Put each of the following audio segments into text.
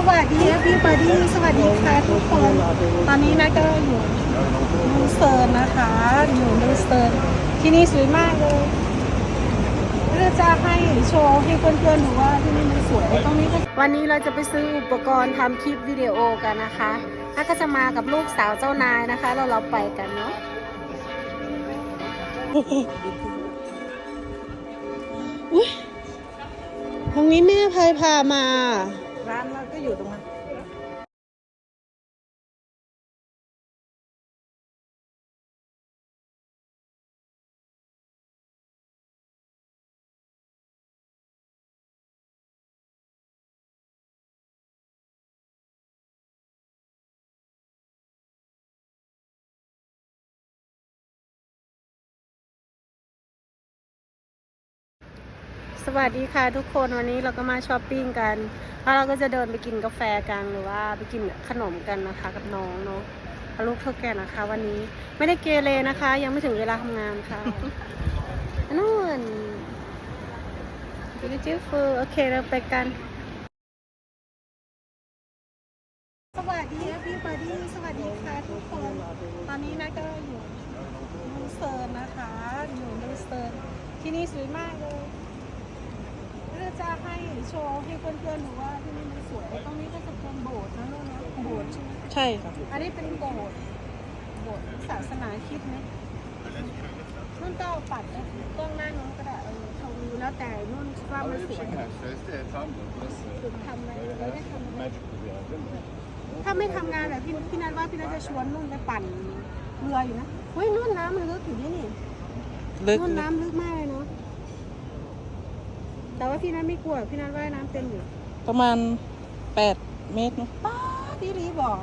สวัสดีพี่บอดี้สวัสดีค่ะทุกคน ตอนนี้นะก็อยู่นูสเติร์นนะคะ อยู่นูสเติร์นที่นี่สวยมากเลยเราจะให้โชว์ให้เพื่อนๆดูว่าที่นี่มันสวยตรงนี้ก็วันนี้เราจะไปซื้ออุปกรณ์ทำคลิปวิดีโอกันนะคะถ้าก็จะมากับลูกสาวเจ้านายนะคะเราเราไปกันเนาะอุ้ยตรงนี้แม่พายพามา อยู่ตรงนั้น สวัสดีค่ะทุกคนวันนี้เราก็มาช้อปปิ้งกัน แล้วเราก็จะเดินไปกินกาแฟกันหรือว่าไปกินขนมกันนะคะกับน้องเนาะลูกเท่าแก่นะคะ วันนี้ไม่ได้เกเรนะคะ ยังไม่ถึงเวลาทำงานค่ะนู่น beautiful โอเคเราไปกัน สวัสดีพี่บอดี้สวัสดีค่ะทุกคน ตอนนี้นะก็อยู่นูเติร์นนะคะ อยู่นูเติร์นที่นี่สวยมากเลย เราจะให้โชว์ให้เพื่อนๆดูว่าที่นี่มันสวยตรงนี้ก็จะเป็นโบสถ์นะลูกนะโบสถ์ใช่ไหมใช่ค่ะอันนี้เป็นโบสถ์โบสถ์ศาสนาคริดไหมนุ่นก็เอาปัดนะกล้องหน้าน้องก็ได้เออเขาดูแล้วแต่นุ่นว่ามันสวย Şöyle tam burası ถึงทำอะไรเราได้ทำอะไร magic bir yer değil mi? ถ้าไม่ทำงานแบบพี่พี่นัทว่าพี่นัทจะชวนนุ่นไปปั่นเรืออยู่นะเฮ้ยนุ่นน้ำมันลึกอยู่นี่นี่ลึกนุ่นน้ำลึกมากเลยเนาะ แต่ว่าพี่นัทไม่กลัวพี่นัทว่ายน้ำเป็นอยู่ ประมาณแปดเมตรเนอะป้าดีรีบอก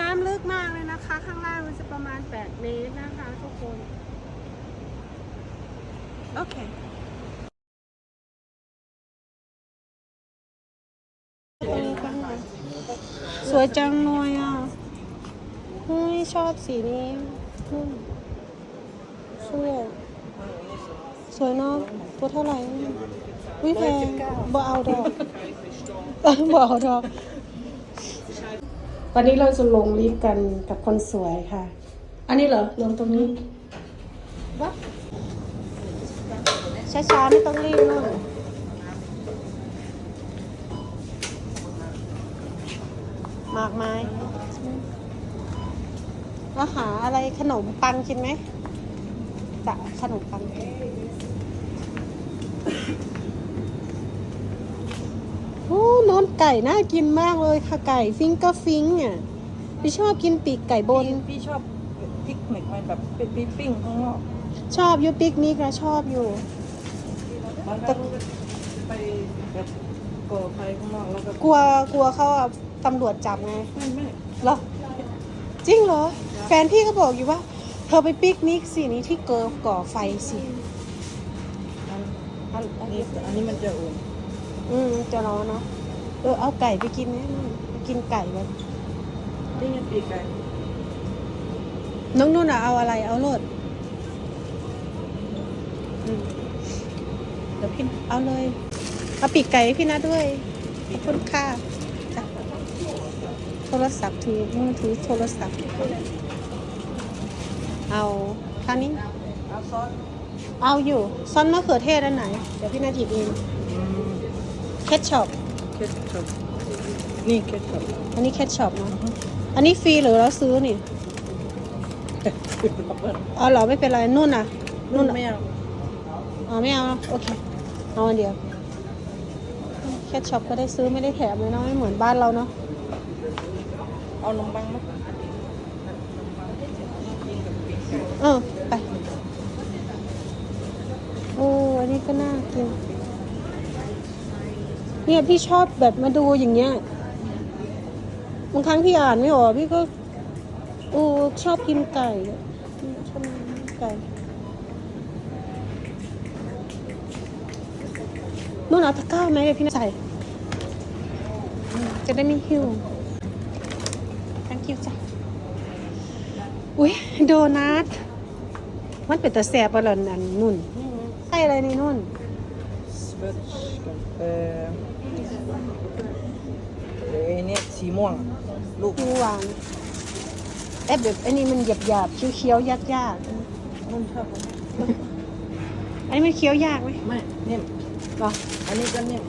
น้ำลึกมากเลยนะคะ ข้างล่างมันจะประมาณ 8 เมตรนะคะทุกคน โอเคตรงนี้ข้างในสวยจังเลยอะเฮ้ยชอบสีนี้อืมสวย สวยเนาะตัวเท่าไหร่วิแพงบ่เอาดอกบ่เอาดอก วันนี้เราจะลงลิฟต์กันกับคนสวยค่ะ อันนี้เหรอ ลงตรงนี้วัดช้าๆไม่ต้องรีบนู่นมากไม้แล้วหาอะไรขนมปังกินไหมจะขนมปัง โอ้นอนไก่น่ากินมากเลยค่ะไก่ฟิงก็ฟิงอะพี่ชอบกินปีกไก่บน พี่พี่ชอบพิกนิกมันแบบเป็นปิ้งปิ้งข้างนอกชอบอยู่ปิกนิกนะชอบอยู่ มันก็ไปแบบก่อไฟข้างนอกแล้วก็กลัวกลัวเขาเอาตำรวจจับไงไม่ไม่เหรอจริงเหรอ แฟนพี่ก็บอกอยู่ว่า เธอไปปิกนิกสินี่ที่เกิร์ฟก่อไฟสิอัน อันอันนี้อันนี้มันจะอุ่นอืมจะร้อนเนาะเออเอาไก่ไปกินนะไปกินไก่กันนี่ไงปีกไก่น้องนุ่นอะเอาอะไรเอาโลดอืมเดี๋ยวพี่เอาเลยเอาปีกไก่ให้พี่นัดด้วยขอบคุณค่ะจ้ะโทรศัพท์ถือมือถือโทรศัพท์ เอาท่านี้ เอาซอส เอาอยู่ซอสมะเขือเทศอันไหน เดี๋ยวพี่นัดหยิบเองเคทช็อปเคทช็อปนี่เคทช็อปอันนี้เคทช็อปเนาะอันนี้ฟรีหรือเราซื้อนี่อ๋อเหรอไม่เป็นไรนุ่นอะนุ่นุ่นนไม่เอาอ๋อไม่เอาโอเคเอาอันเดียวแคทช็อปก็ได้ซื้อไม่ได้แถมเลยเนาะไม่เหมือนบ้านเราเนาะเอานมปังมั้ยเออไปโอ้อั นนี้ก็น่ากิน เนี่ยพี่ชอบแบบมาดูอย่างเงี้ย บางครั้งพี่อ่านไม่ออกพี่ก็โอ้ชอบกินไก่ ชอบกินไก่นู่นเอาตะกร้าไหมเดี๋ยวพี่ใส่ จะได้ไม่หิว thank you จ้ะ อุ้ยโดนัท มันเป็นตะแสบอะไรนั่นนุ่น อะไรนี่นุ่นสเปชกาแฟเรนสีม่วง ลูกดูหวานเอ๊ะแบบอันนี้มันหยาบหยาบๆเคี้ยวๆยากยากนุ่นชอบๆอันนี้มันเคี้ยวยากไหมไม่นิ่มหรออันนี้ก็นิ่ม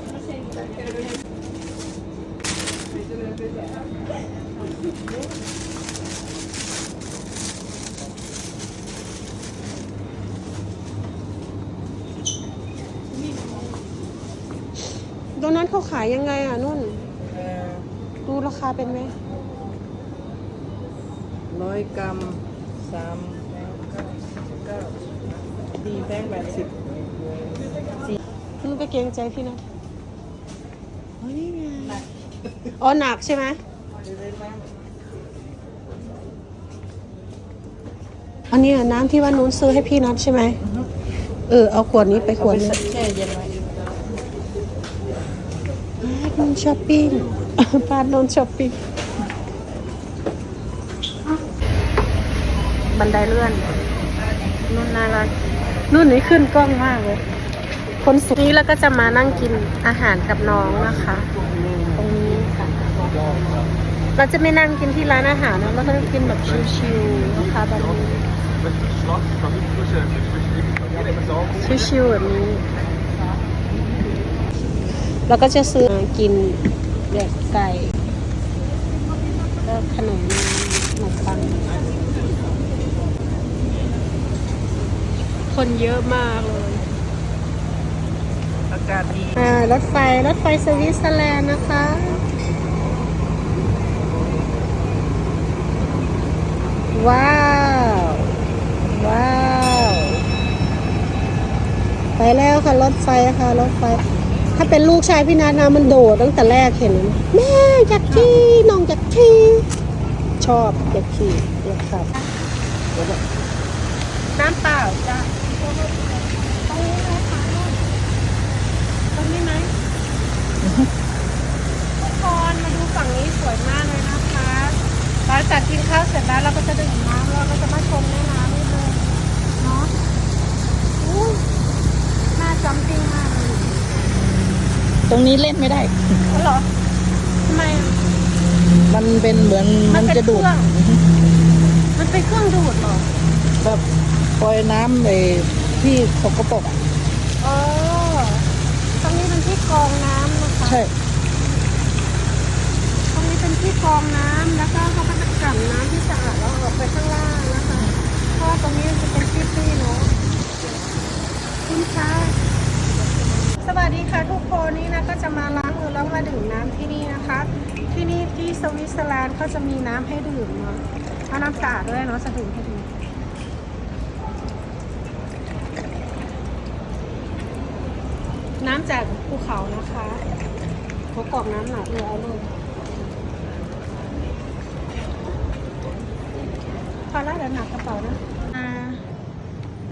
ตรง นั้นเขาขายยังไงอะนุ่นเอ่อดูราคาเป็นไหมร้อยกรัมสามแพงเก้าเก้าดีแพงแปดสิบนุ่นไปเกรงใจพี่นะอ๋อนี่ไงอ๋อหนักใช่ไหมอันนี้อะน้ำที่ว่านุ่นซื้อให้พี่นัทใช่ไหม เออ เอาขวดนี้ไปขเอาวดไปนึงแช่เย็นไว้พาดนน ช้อปปิ้งพาดนนช้อปปิ้งบันไดเลื่อนนุ่นน่ารักนุ่นนี้ขึ้นกล้องมากเลย คนสุดนี้แล้วก็จะมานั่งกินอาหารกับน้องนะคะ ตรงนี้ค่ะเราจะไม่นั่งกินที่ร้านอาหารนะเราก็จะกินแบบชิวๆนะคะแบบนี้ชิวๆแบบนี้ แล้วก็จะซื้อมากินแบบไก่แล้วขนมขนมปัง คนเยอะมากเลย อากาศดีอ่ารถไฟ รถไฟสวิตเซอร์แลนด์นะคะว้าว ว้าว ไปแล้วค่ะ รถไฟค่ะ รถไฟ ถ้าเป็นลูกชายพี่นัทนะมันโดดตั้งแต่แรกเห็น แม่อยากขี่น้องอยากขี่ชอบอยากขี่อยากขับน้ำเปล่าจ้ะตรงนี้นะคะตรงนี้ไหมทุกคนมาดูฝั่งนี้สวยมากเลยนะคะหลังจากกินข้าวเสร็จแล้วเราก็จะดื่มน้ำเราก็จะมาชมแม่น้ำนี่เลยเนาะอู้น่าจำจริงมากเลย ตรงนี้เล่นไม่ได้ อ๋อเหรอทำไมอะมันเป็นเหมือนมันเป็นจะดูดเครื่องมันเป็นเครื่องดูดเหรอ แบบปล่อยน้ำไอ้ที่สกปรกอะอ๋อ ตรงนี้เป็นที่กรองน้ำนะคะใช่ ตรงนี้เป็นที่กรองน้ำแล้วก็เขาก็จะกลั่นน้ำที่สะอาดแล้วออกไปข้างล่างนะคะเพราะว่าตรงนี้จะเป็นที่ที่เนาะคุณคะสวัสดีค่ะทุกคนนี่นะก็จะมาล้าง มาดื่มน้ำที่นี่นะคะ ที่นี่ที่สวิตเซอร์แลนด์เขาจะมีน้ำให้ดื่มเนาะเอาน้ำสะอาดด้วยเนาะจะดื่มให้ดื่มน้ำจากภูเขานะคะเขากรอกน้ำหนาเออเอาเลยพอแล้วเดี๋ยวหนักกระเป๋านะ อ่า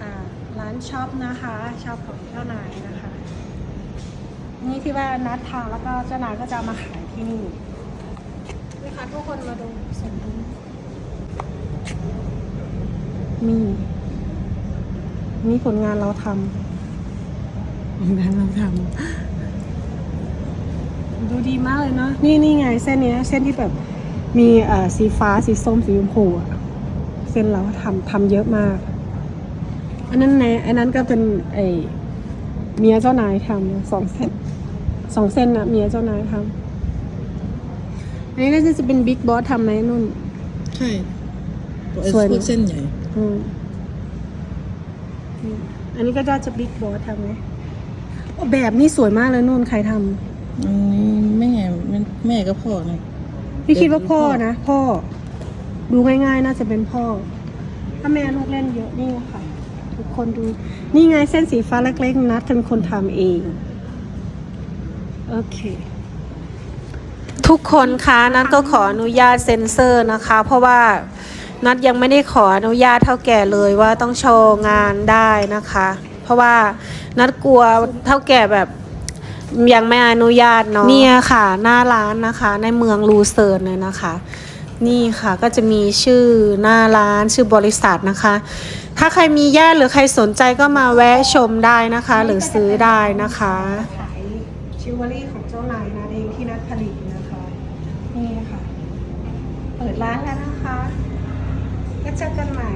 อ่า ร้านช็อปนะคะช็อปของเจ้านายนะ นี่ที่ว่านัดทางแล้วก็เจ้านายก็จะเอามาขายที่นี่นี่ค่ะทุกคนมาดูสมนี้มีนี่ผลงานเราทำผลงานเราทำดูดีมากเลยเนาะนี่นี่ไงเส้นเนี้ย เส้นที่แบบมีเอ่อสีฟ้าสีส้มสีชมพูอะเส้นเราทำทำเยอะมาก อันนั้นไงอันนั้นก็เป็นไอเมียเจ้านายทำสองเส้น สองเส้นนะเมียเจ้านายทำอันนี้น่าจะเป็นบิ๊กบอสทำไหมนุ่น ใช่สวยนะพวกเส้นใหญ่อืมอืมอันนี้ก็น่าจะบิ๊กบอสทำไหมโอ้แบบนี้สวยมากเลยนุ่นใครทำอันนี้แม่แม่กับพ่อไงพี่คิดว่าเดี๋ยวดูพ่อพ่อนะ พ่อ ดูง่ายๆ น่าจะเป็นพ่อ ถ้าแม่ลูกเล่นเยอะนี่ค่ะ ทุกคนดู นี่ไงเส้นสีฟ้าเล็กๆนัดเป็นคนทำเอง โอเค ทุกคนคะนัดก็ขออนุญาตเซ็นเซอร์นะคะ เพราะว่านัดยังไม่ได้ขออนุญาตเท่าแก่เลยว่าต้องโชว์งานได้นะคะ เพราะว่านัดกลัวเท่าแก่แบบยังไม่อนุญาตเนาะเนี่ยค่ะ หน้าร้านนะคะ ในเมืองลูเซิร์นเลยนะคะ นี่ค่ะก็จะมีชื่อหน้าร้านชื่อบริษัทนะคะ ถ้าใครมีญาติหรือใครสนใจก็มาแวะชมได้นะคะ หรือซื้อได้นะคะ ชิวเวลรี่ของเจ้านายนะเองที่นัดผลิตนะคะ นี่ค่ะ เปิดร้านแล้วนะคะแล้วเจอกันใหม่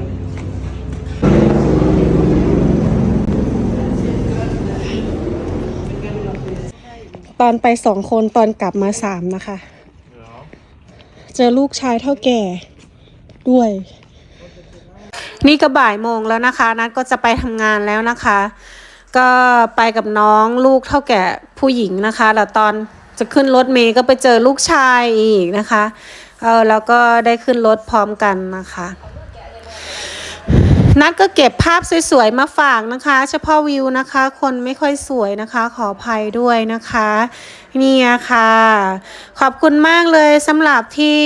ตอนไปสองคนตอนกลับมาสามนะคะ เจอลูกชายเท่าแก่ด้วย นี่ก็บ่ายโมงแล้วนะคะ นัดก็จะไปทำงานแล้วนะคะ ก็ไปกับน้องลูกเท่าแก่ผู้หญิงนะคะแล้วตอนจะขึ้นรถเมย์ก็ไปเจอลูกชายอีกนะคะเออแล้วก็ได้ขึ้นรถพร้อมกันนะคะนัดก็เก็บภาพสวยๆมาฝากนะคะ เฉพาะวิวนะคะ คนไม่ค่อยสวยนะคะ ขออภัยด้วยนะคะ นี่ค่ะ ขอบคุณมากเลยสำหรับที่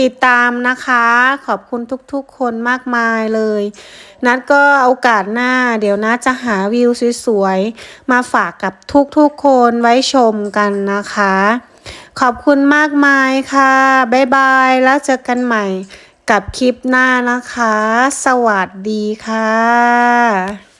ติดตามนะคะ ขอบคุณทุกๆ คนมากมายเลย นัดก็โอกาสหน้า เดี๋ยวนัดจะหาวิวสวยๆ มาฝากกับทุกๆ คนไว้ชมกันนะคะ ขอบคุณมากมายค่ะ บ๊ายบาย แล้วเจอกันใหม่กับคลิปหน้านะคะ สวัสดีค่ะ